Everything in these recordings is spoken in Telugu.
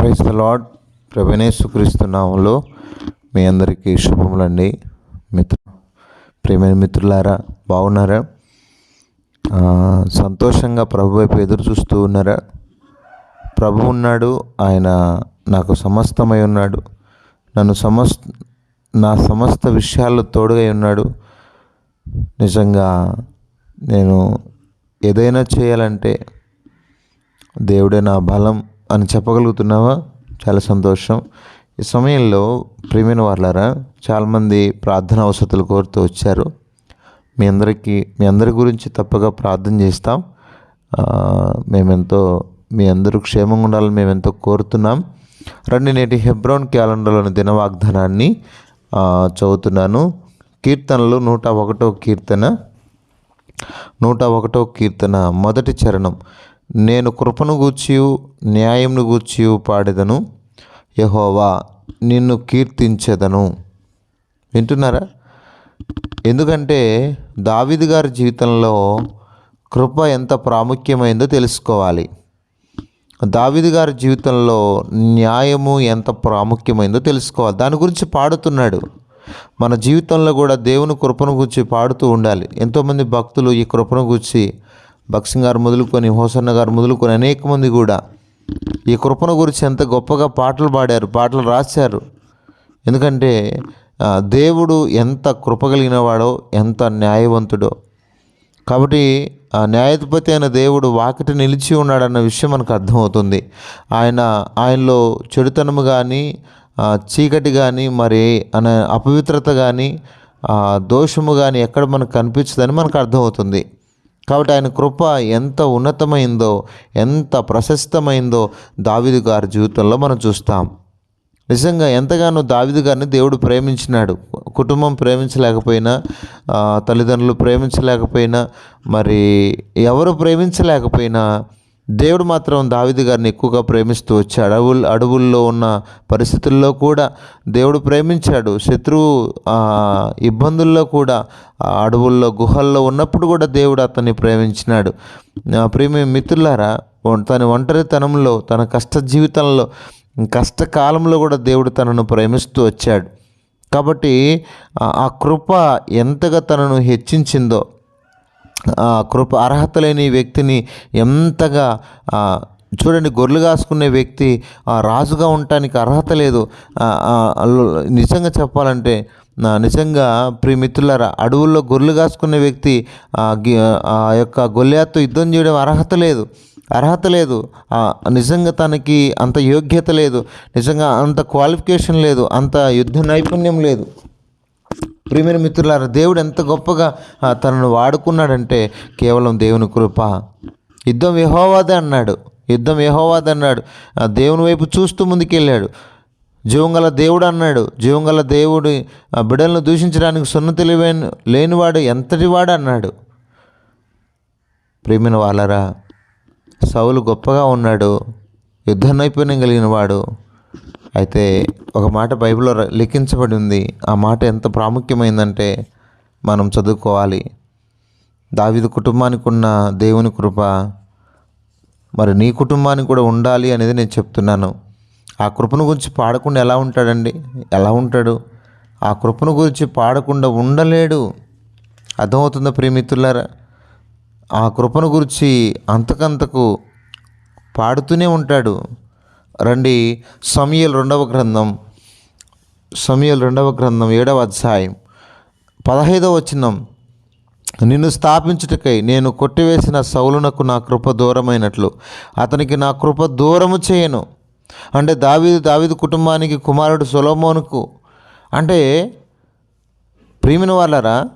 ప్రైజ్ ద లాడ్ ప్రభనేసుక్రీస్తు నామంలో మీ అందరికీ శుభములండి. మిత్ర ప్రేమైన మిత్రులారా బాగున్నారా? సంతోషంగా ప్రభు వైపు ఎదురు చూస్తూ ఉన్నారా? ప్రభు ఉన్నాడు ఆయన నాకు సమస్తమై ఉన్నాడు. నన్ను సమస్ నా సమస్త విషయాల్లో తోడుగా ఉన్నాడు. నిజంగా నేను ఏదైనా చేయాలంటే దేవుడే నా బలం అని చెప్పగలుగుతున్నావా? చాలా సంతోషం. ఈ సమయంలో ప్రియమైన వాళ్ళారా చాలామంది ప్రార్థన అవసరాలు కోరుతూ వచ్చారు. మీ అందరికీ మీ అందరి గురించి తప్పగా ప్రార్థన చేస్తాం. మేమెంతో మీ అందరూ క్షేమంగా ఉండాలని మేమెంతో కోరుతున్నాం. రండి నేటి హెబ్రోన్ క్యాలెండర్లోని దిన వాగ్దానాన్ని చదువుతున్నాను. కీర్తనలు నూట ఒకటో కీర్తన నూట ఒకటో కీర్తన మొదటి చరణం. నేను కృపను గూర్చియు న్యాయంను గూర్చియు పాడెదను. యహోవా నిన్ను కీర్తించెదను. వింటున్నారా? ఎందుకంటే దావిది గారి జీవితంలో కృప ఎంత ప్రాముఖ్యమైందో తెలుసుకోవాలి. దావిది గారి జీవితంలో న్యాయము ఎంత ప్రాముఖ్యమైందో తెలుసుకోవాలి. దాని గురించి పాడుతున్నాడు. మన జీవితంలో కూడా దేవుని కృపను గురించి పాడుతూ ఉండాలి. ఎంతోమంది భక్తులు ఈ కృపను గురించి భక్సింగ్ గారు మొదలుకొని హోసన్న గారు మొదలుకొని అనేక మంది కూడా ఈ కృపణ గురించి ఎంత గొప్పగా పాటలు పాడారు పాటలు రాశారు. ఎందుకంటే దేవుడు ఎంత కృప కలిగినవాడో ఎంత న్యాయవంతుడో. కాబట్టి ఆ న్యాయాధిపతి అయిన దేవుడు వాకిట నిలిచి ఉన్నాడన్న విషయం మనకు అర్థమవుతుంది. ఆయన ఆయనలో చెడుతనము కానీ చీకటి కానీ మరి అనే అపవిత్రత కానీ దోషము కానీ ఎక్కడ మనకు కనిపించదని మనకు అర్థమవుతుంది. కాబట్టి ఆయన కృప ఎంత ఉన్నతమైందో ఎంత ప్రశస్తమైందో దావిదు గారి జీవితంలో మనం చూస్తాం. నిజంగా ఎంతగానో దావిదు గారిని దేవుడు ప్రేమించినాడు. కుటుంబం ప్రేమించలేకపోయినా తల్లిదండ్రులు ప్రేమించలేకపోయినా మరి ఎవరు ప్రేమించలేకపోయినా దేవుడు మాత్రం దావిది గారిని ఎక్కువగా ప్రేమిస్తూ వచ్చాడు. అడవులు అడవుల్లో ఉన్న పరిస్థితుల్లో కూడా దేవుడు ప్రేమించాడు. శత్రువు ఇబ్బందుల్లో కూడా అడవుల్లో గుహల్లో ఉన్నప్పుడు కూడా దేవుడు అతన్ని ప్రేమించినాడు. ప్రేమి మిత్రులారా తన ఒంటరితనంలో తన కష్ట జీవితంలో కష్టకాలంలో కూడా దేవుడు తనను ప్రేమిస్తూ వచ్చాడు. కాబట్టి ఆ- కృప ఎంతగా తనను హెచ్చించిందో కృప అర్హత లేని వ్యక్తిని ఎంతగా చూడండి గొర్రెలు కాసుకునే వ్యక్తి రాజుగా ఉండటానికి అర్హత లేదు. నిజంగా చెప్పాలంటే నిజంగా ప్రియమిత్రులారా అడవుల్లో గొర్రెలు కాసుకునే వ్యక్తి ఆ గి- ఆ యొక్క గొల్లాతో యుద్ధం చేయడం అర్హత లేదు. అర్హత లేదు. నిజంగా తనకి అంత యోగ్యత లేదు. నిజంగా అంత క్వాలిఫికేషన్ లేదు. అంత యుద్ధ నైపుణ్యం లేదు. ప్రియమైన మిత్రులారా దేవుడు ఎంత గొప్పగా తనను వాడుకున్నాడంటే కేవలం దేవుని కృప. యుద్ధం యహోవాదే అన్నాడు. యుద్ధం యహోవాదే అన్నాడు. ఆ, దేవుని వైపు చూస్తూ ముందుకెళ్ళాడు. జీవంగల దేవుడు అన్నాడు. జీవంగల దేవుడి ఆ దూషించడానికి సున్న తెలివైన లేనివాడు ఎంతటివాడు అన్నాడు. ప్రేమిన వాళ్ళరా సౌలు గొప్పగా ఉన్నాడు. యుద్ధ నైపుణ్యం కలిగిన వాడు. అయితే ఒక మాట బైబిల్లో లిఖించబడి ఉంది. ఆ మాట ఎంత ప్రాముఖ్యమైందంటే మనం చదువుకోవాలి. దావిద కుటుంబానికి ఉన్న దేవుని కృప మరి నీ కుటుంబానికి కూడా ఉండాలి అనేది నేను చెప్తున్నాను. ఆ కృపను గురించి పాడకుండా ఎలా ఉంటాడండి? ఎలా ఉంటాడు? ఆ కృపను గురించి పాడకుండా ఉండలేడు. అర్థమవుతుందా ప్రేమితులారా ఆ కృపను గురించి అంతకంతకు పాడుతూనే ఉంటాడు. రండి. సమయల్ రెండవ గ్రంథం. సమయల్ రెండవ గ్రంథం ఏడవ అధ్యాయం. పదహైదవ వచనం. నిన్ను స్థాపించుటకై నేను కొట్టివేసిన సౌలునకు నా కృప దూరమైనట్లు. అతనికి నా కృప దూరము చేయను. అంటే దావీదు దావీదు కుటుంబానికి కుమారుడు సొలోమోనుకు. అంటే ప్రియమైన వాళ్ళరా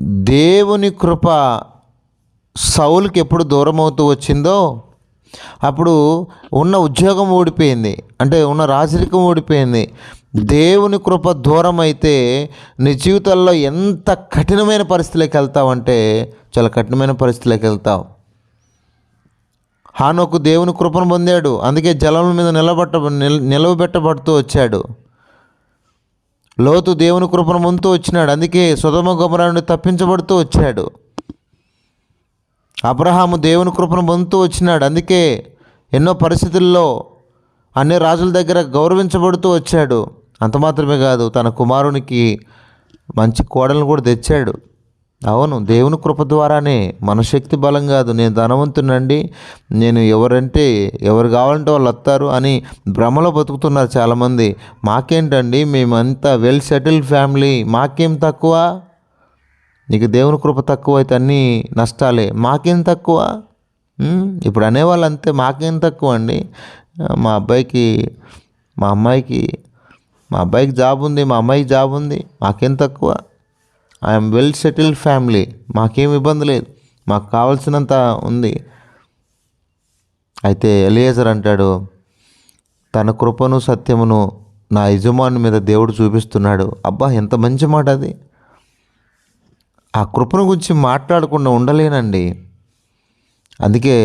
దేవుని కృప సౌలుకి ఎప్పుడు దూరం అవుతూ వచ్చిందో అప్పుడు ఉన్న ఉద్యోగం ఓడిపోయింది అంటే ఉన్న రాజరికం ఓడిపోయింది దేవుని కృప దూరం అయితే నీ జీవితంలో ఎంత కఠినమైన పరిస్థితిలోకి వెళ్తావంటే చాలా కఠినమైన పరిస్థితులకు వెళ్తావు. హానోకు దేవుని కృపను పొందాడు. అందుకే జలం మీద నిలబట్ట నిలవబెట్టబడుతూ వచ్చాడు. లోతు దేవుని కృపను ముందు వచ్చినాడు. అందుకే సుధమ గమరా నుండి తప్పించబడుతూ వచ్చాడు. అబ్రహాము దేవుని కృపను పొందుతూ వచ్చినాడు. అందుకే ఎన్నో పరిస్థితుల్లో అన్ని రాజుల దగ్గర గౌరవించబడుతూ వచ్చాడు. అంత మాత్రమే కాదు తన కుమారునికి మంచి కోడలను కూడా తెచ్చాడు. అవును దేవుని కృప ద్వారానే మన శక్తి బలం కాదు. నేను ధనవంతునండి నేను ఎవరంటే ఎవరు కావాలంటే వాళ్ళు వస్తారు అని భ్రమలో బతుకుతున్నారు చాలామంది. మాకేంటండి మేమంతా వెల్ సెటిల్డ్ ఫ్యామిలీ మాకేం తక్కువ? నీకు దేవుని కృప తక్కువ అయితే అన్నీ నష్టాలే. మాకేం తక్కువ? ఇప్పుడు అనేవాళ్ళు అంతే మాకేం తక్కువ అండి. మా అబ్బాయికి మా అమ్మాయికి మా అబ్బాయికి జాబ్ ఉంది మా అమ్మాయికి జాబ్ ఉంది మాకేం తక్కువ? ఐఎమ్ వెల్ సెటిల్డ్ ఫ్యామిలీ మాకేం ఇబ్బంది లేదు. మాకు కావాల్సినంత ఉంది. అయితే ఎలియజర్ అంటాడు తన కృపను సత్యమును నా యజమాని మీద దేవుడు చూపిస్తున్నాడు. అబ్బా ఎంత మంచి మాట అది. ఆ కృపను గురించి మాట్లాడకుండా ఉండలేనండి. అందుకే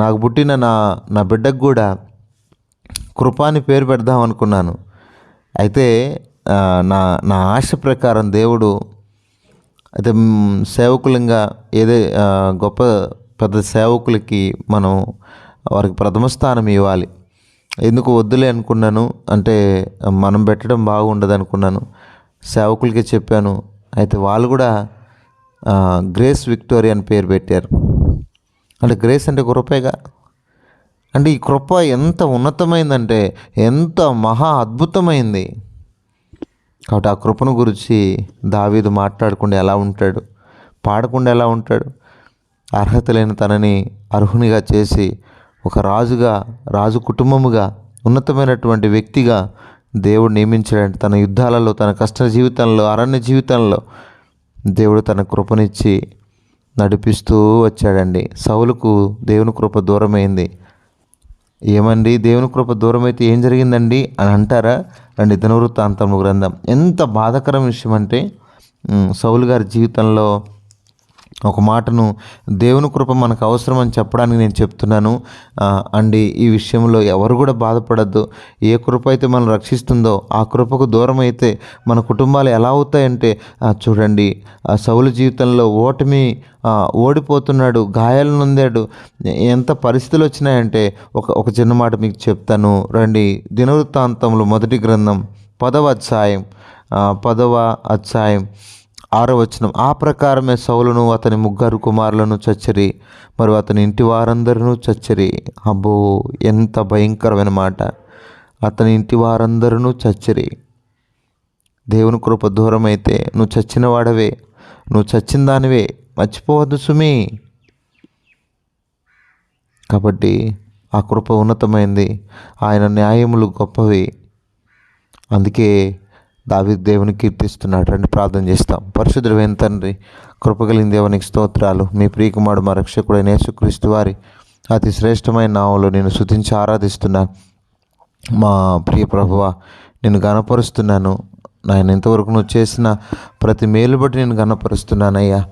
నాకు పుట్టిన నా నా బిడ్డకు కూడా కృప అని పేరు పెడదాం అనుకున్నాను. అయితే నా నా ఆశ ప్రకారం దేవుడు అయితే సేవకులంగా ఏదే గొప్ప పెద్ద సేవకులకి మనం వారికి ప్రథమ స్థానం ఇవ్వాలి. ఎందుకు వద్దులే అనుకున్నాను? అంటే మనం పెట్టడం బాగుండదు అనుకున్నాను సేవకులకే చెప్పాను. అయితే వాళ్ళు కూడా గ్రేస్ విక్టోరియా అని పేరు పెట్టారు. అంటే గ్రేస్ అంటే కృపేగా? అంటే ఈ కృప ఎంత ఉన్నతమైందంటే ఎంత మహా అద్భుతమైంది. కాబట్టి ఆ కృపను గురించి దావీదు మాట్లాడకుండా ఎలా ఉంటాడు పాడకుండా ఎలా ఉంటాడు అర్హత లేని తనని అర్హునిగా చేసి ఒక రాజుగా రాజు కుటుంబముగా ఉన్నతమైనటువంటి వ్యక్తిగా దేవుడు నియమించాడంటే తన యుద్ధాలలో తన కష్ట జీవితంలో అరణ్య జీవితంలో దేవుడు తన కృపనిచ్చి నడిపిస్తూ వచ్చాడండి. సౌలుకు దేవుని కృప దూరమైంది. ఏమండి? దేవుని కృప దూరమైతే ఏం జరిగిందండి? అని అంటారా? రండి దినవృత్తాంతము గ్రంథం. ఎంత బాధాకరం విషయం అంటే సౌలు గారి జీవితంలో ఒక మాటను దేవుని కృప మనకు అవసరం అని చెప్పడానికి నేను చెప్తున్నాను. అండి ఈ విషయంలో ఎవరు కూడా బాధపడద్దు. ఏ కృప అయితే మనం రక్షిస్తుందో ఆ కృపకు దూరం అయితే మన కుటుంబాలు ఎలా అవుతాయంటే చూడండి ఆ సౌలు జీవితంలో ఓటమి ఓడిపోతున్నాడు గాయాలు నొందాడు. ఎంత పరిస్థితులు వచ్చినాయంటే ఒక ఒక చిన్న మాట మీకు చెప్తాను. రండి దినవృత్తాంతంలో మొదటి గ్రంథం పదవ అధ్యాయం. పదవ అధ్యాయం. ఆరో వచనం ఆ ప్రకారమే సౌలను అతని ముగ్గురు కుమారులను చచ్చరి మరియు అతని ఇంటి వారందరూ చచ్చరి. అబ్బో ఎంత భయంకరమైన మాట. అతని ఇంటి వారందరూ చచ్చరి. దేవుని కృప దూరం అయితే నువ్వు చచ్చిన వాడవే నువ్వు చచ్చిన దానివే మర్చిపోవద్దు సుమి. కాబట్టి ఆ కృప ఉన్నతమైంది. ఆయన న్యాయములు గొప్పవి. అందుకే దావి దేవుని కీర్తిస్తున్నాడు. రండి ప్రార్థన చేస్తాం. పరిశుద్ధుడైన తండ్రి కృపగలిగిన దేవునికి స్తోత్రాలు. మీ ప్రియకుమారుడు మా రక్షకుడైన యేసుక్రీస్తు వారి అతి శ్రేష్టమైన నామంలో నేను శుతించి ఆరాధిస్తున్నాను మా ప్రియ ప్రభువ నేను గనపరుస్తున్నాను నాయన ఇంతవరకు నువ్వు చేసిన ప్రతి మేలు బట్టి నేను గనపరుస్తున్నానయ్యా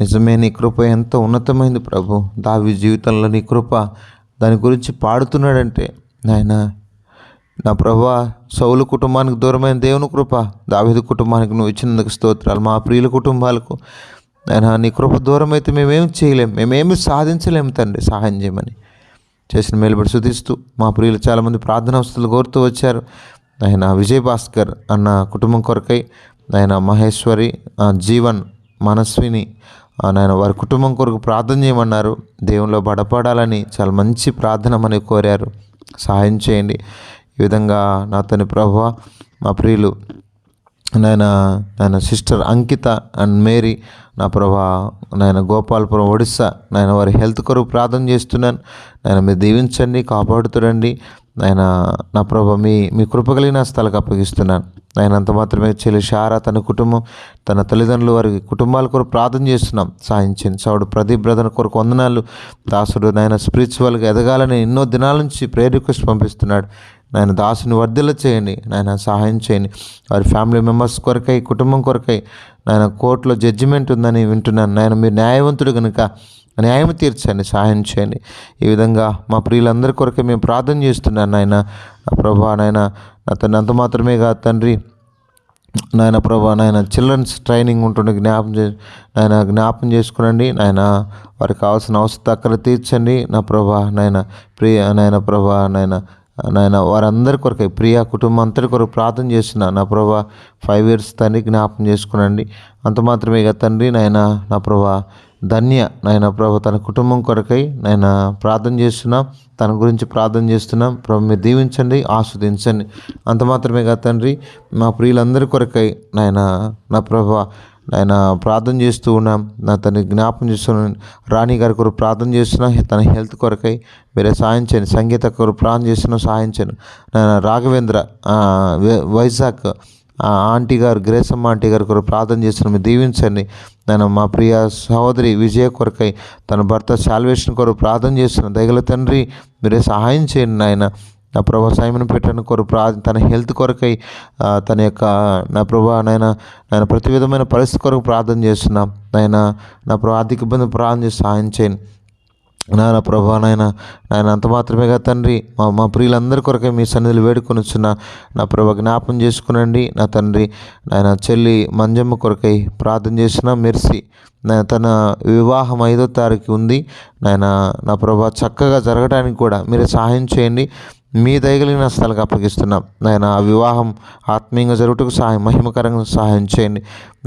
నిజమే నీ కృప ఎంత ఉన్నతమైంది ప్రభు. దావి జీవితంలో నీ కృప దాని గురించి పాడుతున్నాడంటే నాయన నా ప్రభా సౌలు కుటుంబానికి దూరమైన దేవుని కృప దావిదు కుటుంబానికి నువ్వు ఇచ్చినందుకు స్తోత్రాలు. మా ప్రియుల కుటుంబాలకు ఆయన నీ కృప దూరం అయితే మేమేం చేయలేం మేమేమి సాధించలేము తండ్రి సహాయం చేయమని చేసిన మేలుబడి శుతిస్తూ మా ప్రియులు చాలామంది ప్రార్థన వస్తువులు కోరుతూ వచ్చారు. ఆయన విజయ్ భాస్కర్ అన్న కుటుంబం కొరకై ఆయన మహేశ్వరి ఆ, జీవన్ మనస్విని ఆ, నాయన వారి కుటుంబం కొరకు ప్రార్థన చేయమన్నారు. దేవునిలో బడపడాలని చాలా మంచి ప్రార్థన మనకి కోరారు. సహాయం చేయండి. ఈ విధంగా నా తని ప్రభు మా ప్రియులు నాయన నాయన సిస్టర్ అంకిత అండ్ మేరీ నా ప్రభా నాయన గోపాలపురం ఒడిస్సా నాయన వారి హెల్త్ కొరకు ప్రార్థన చేస్తున్నాను. నాయన మీరు దీవించండి కాపాడుతురండి. నాయన నా ప్రభా మీ మీ కృప కలిగిన స్థలకు అప్పగిస్తున్నాను. ఆయన అంత మాత్రమే చెల్లి షారా తన కుటుంబం తన తల్లిదండ్రులు వారి కుటుంబాల కొరకు ప్రార్థన చేస్తున్నాం. సాయించండి సౌడు ప్రదీప్ బ్రదర్ కొరకు వందనాలు. దాసుడు నాయన స్పిరిచువల్గా ఎదగాలని ఎన్నో దినాల నుంచి ప్రేర్ రిక్వెస్ట్ పంపిస్తున్నాడు. నాయన దాసుని వర్ధిల్ల చేయండి నాయన సహాయం చేయండి. వారి ఫ్యామిలీ మెంబర్స్ కొరకై కుటుంబం కొరకై నాయన కోర్టులో జడ్జిమెంట్ ఉందని వింటున్నాను. నాయన మీరు న్యాయవంతుడు కనుక న్యాయం తీర్చండి సహాయం చేయండి. ఈ విధంగా మా ప్రియులందరి కొరకే మేము ప్రార్థన చేస్తున్నాను నాయన. నా ప్రభా నాయన అతను అంత మాత్రమే కాదు తండ్రి. నాయన ప్రభా నాయన చిల్డ్రన్స్ ట్రైనింగ్ ఉంటుండే జ్ఞాపం చే నాయన జ్ఞాపం చేసుకునండి. నాయన వారికి కావాల్సిన అవసరం అక్కడ తీర్చండి. నా ప్రభా నాయన ప్రియ నాయన ప్రభా నాయన నాయన వారందరి కొరకై ప్రియా కుటుంబం అంతటి కొరకు ప్రార్థన చేస్తున్నా. నా ప్రభా ఫైవ్ ఇయర్స్ తండ్రి జ్ఞాపం చేసుకునండి. అంత మాత్రమే కదా తండ్రి నాయన నా ప్రభా ధన్య నాయన ప్రభు తన కుటుంబం కొరకై నాయన ప్రార్థన చేస్తున్నాం. తన గురించి ప్రార్థన చేస్తున్నాం. ప్రభు మీరు దీవించండి ఆస్వాదించండి. అంత మాత్రమే కదా తండ్రి మా ప్రియులందరి కొరకై నాయన నా ప్రభా ఆయన ప్రార్థన చేస్తూ ఉన్నాం. నా తన జ్ఞాపం చేస్తున్నాను రాణి గారి కొరకు ప్రార్థన చేస్తున్నా. తన హెల్త్ కొరకై మీరే సాయం చేయండి. సంగీత కొరకు ప్రార్థన చేస్తున్నా సాయం చేయండి. రాఘవేంద్ర వైజాగ్ ఆంటీ గారు గ్రేసమ్మ ఆంటీ గారి కొరకు ప్రార్థన చేస్తున్నాం. మీరు దీవించండి. నేను మా ప్రియ సహోదరి విజయ కొరకై తన భర్త శాల్వేషన్ కొరకు ప్రార్థన చేస్తున్నాను దయగల తండ్రి మీరే సహాయం చేయండి నాయన. నా ప్రభా సైమన్ పెట్టని కొరకు ప్రా తన హెల్త్ కొరకై తన యొక్క నా ప్రభా నాయన నేను ప్రతి విధమైన పరిస్థితి కొరకు ప్రార్థన చేస్తున్నా. నాయన నా ప్రభా ఆర్థిక ఇబ్బంది ప్రార్థన చేసి సహాయం చేయండి నాయన ప్రభా నాయన నాయన అంత మాత్రమే కదా తండ్రి మా మా ప్రియులందరి కొరకే మీ సన్నిధిలో వేడుకొని వచ్చిన నా ప్రభా జ్ఞాపం చేసుకునండి. నా తండ్రి నాయన చెల్లి మంజమ్మ కొరకై ప్రార్థన చేసిన మెర్సి నా తన వివాహం ఐదో తారీఖు ఉంది. నాయన నా ప్రభా చక్కగా జరగడానికి కూడా మీరు సహాయం చేయండి. మీ దయగలిగిన స్థలకు అప్పగిస్తున్నాం. నాయన ఆ వివాహం ఆత్మీయంగా జరుగుటకు సహాయం మహిమకరంగా సహాయం చేయండి.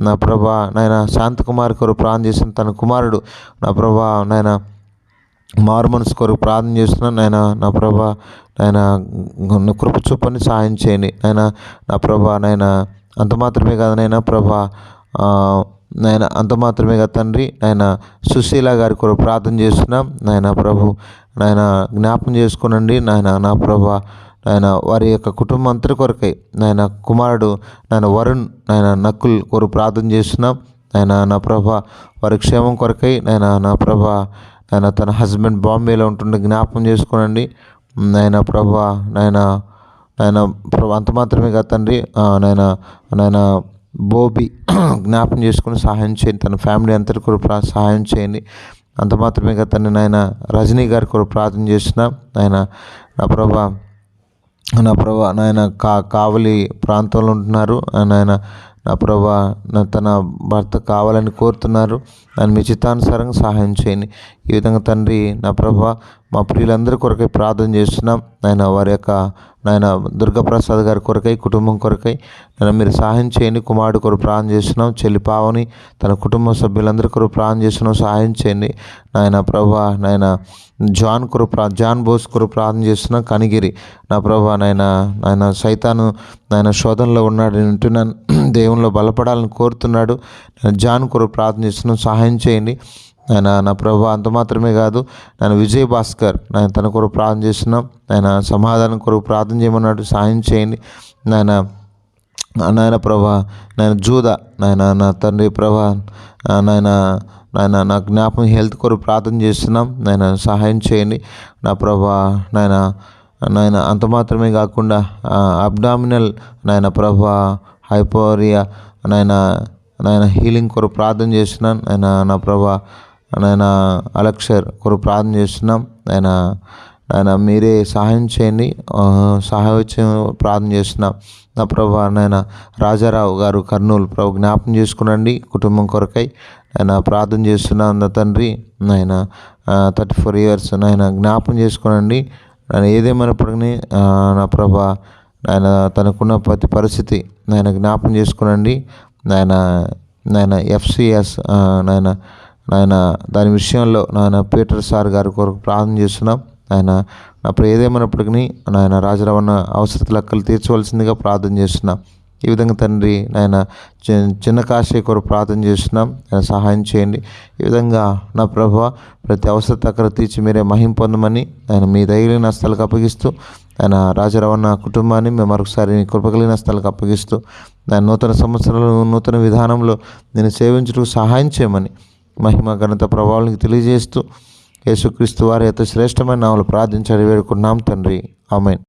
నా ప్రభా నాయన శాంతకుమారి కొరకు ప్రాణం చేసిన తన కుమారుడు. నా ప్రభా నాయన మారు మనసు కొరకు ప్రార్థన చేస్తున్నాను నాయన నా ప్రభా నాయన కృప చూపని సహాయం చేయండి. నాయన నా ప్రభా నాయన అంత మాత్రమే కాదు నాయన ప్రభా నాయన అంత మాత్రమే కాదు తండ్రి నాయన సుశీల గారి కొరకు ప్రార్థన చేస్తున్నాం. నాయన ప్రభు నాయన జ్ఞాపం చేసుకునండి. నాయన నా ప్రభా నాయన వారి యొక్క కుటుంబం అంతటి కొరకై నాయన కుమారుడు నాయన వరుణ్ నాయన నక్కుల్ కొరకు ప్రార్థన చేస్తున్నాం. నాయన నా ప్రభా వారి క్షేమం కొరకై నాయన నా ప్రభా నాయన తన హస్బెండ్ బాంబేలో ఉంటుండే జ్ఞాపం చేసుకోనండి. నాయన ప్రభా నాయన నాయన ప్రభా అంత మాత్రమే కాదు తండ్రి నాయన నాయన బోబి జ్ఞాపం చేసుకుని సహాయం చేయండి. తన ఫ్యామిలీ అంతటి కూడా సహాయం చేయండి. అంత మాత్రమే కాదు తండ్రి నాయన రజనీ గారి కూడా ప్రార్థన చేసిన ఆయన నా ప్రభా నా ప్రభా నాయన కా కావలి ప్రాంతంలో ఉంటున్నారు. నాయన నా ప్రభా నా తన భర్త కావాలని కోరుతున్నారు. దాన్ని మీ చిత్తానుసారంగా సహాయం చేయండి. ఈ విధంగా తండ్రి నా ప్రభా మా ప్రియులందరి కొరకై ప్రార్థన చేస్తున్నాం. ఆయన వారి యొక్క నాయన దుర్గాప్రసాద్ గారి కొరకై కుటుంబం కొరకై నేను మీరు సహాయం చేయండి. కుమారుడు కొరకు ప్రాణం చేస్తున్నాం. చెల్లి పావని తన కుటుంబ సభ్యులందరి కొరకు ప్రాణం చేస్తున్నాం. సహాయం చేయండి. నాయన ప్రభా నాయన జాన్ కొరు ప్రా జాన్ బోస్ కొరకు ప్రార్థన చేస్తున్నాం. కనిగిరి. నా ప్రభా నాయన నాయన సైతాను నాయన శోధనలో ఉన్నాడు. వింటున్నాను. దేవునిలో బలపడాలని కోరుతున్నాడు. జాన్ కొరకు ప్రార్థన చేస్తున్నాం. సహాయం చేయండి. ఆయన నా ప్రభు అంత మాత్రమే కాదు నేను విజయ్ భాస్కర్ నేను తన కొరకు ప్రార్థన చేస్తున్నాం. ఆయన సమాధానం కొరకు ప్రార్థన చేయమన్నాడు సహాయం చేయండి. నాయన నాయన ప్రభా నాయన జూద నాయన నా తండ్రి ప్రభా నాయన నాయన నా జ్ఞాపకం హెల్త్ కొరకు ప్రార్థన చేస్తున్నాం. నాయన సహాయం చేయండి. నా ప్రభా నాయన నాయన అంత మాత్రమే కాకుండా అబ్డామినల్ నాయన ప్రభా హైపోరియా నాయన నాయన హీలింగ్ కొరకు ప్రార్థన చేస్తున్నాను నాయన నా ప్రభా నాయన అలక్షర్ కొరకు ప్రార్థన చేస్తున్నాం. నాయన ఆయన మీరే సహాయం చేయండి. సహాయం ప్రార్థన చేస్తున్నాం. నా ప్రభా నాయన రాజారావు గారు కర్నూలు ప్రభు జ్ఞాపం చేసుకునండి కుటుంబం కొరకై. ఆయన ప్రార్థన చేస్తున్నాను నా తండ్రి. నాయన థర్టీ ఫోర్ ఇయర్స్ నాయన జ్ఞాపం చేసుకునండి. ఆయన ఏదేమైనప్పటికీ నా ప్రభా నాయన తనకున్న ప్రతి పరిస్థితి నాయన జ్ఞాపం చేసుకునండి. నాయన నాయన ఎఫ్సిఎస్ నాయన నాయన దాని విషయంలో నాయన పీటర్ సార్ గారి కొరకు ప్రార్థన చేస్తున్నాం. ఆయన నా ఏదేమైనప్పటికీ నాయన రాజరవణ అవసరత లెక్కలు తీర్చవలసిందిగా ప్రార్థన చేస్తున్నాం. ఈ విధంగా తండ్రి నాయన చిన్న కాశీ కొరకు ప్రార్థన చేస్తున్నాం. ఆయన సహాయం చేయండి. ఈ విధంగా నా ప్రభు ప్రతి అవసరత అక్కడ తీర్చి మీరే మహిం పొందమని ఆయన మీ ధైర్యం స్థలకు అప్పగిస్తూ ఆయన రాజరవణ కుటుంబాన్ని మేము మరొకసారి కృపగలిగిన స్థలకు అప్పగిస్తూ దాని నూతన సంవత్సరాలు నూతన విధానంలో నేను సేవించడానికి సహాయం చేయమని మహిమ ఘనత ప్రభావానికి తెలియజేస్తూ యేసుక్రీస్తు వారి యొక్క శ్రేష్టమైన నామలు ప్రార్థించాడు వేడుకున్నాం తండ్రి ఆమెన్.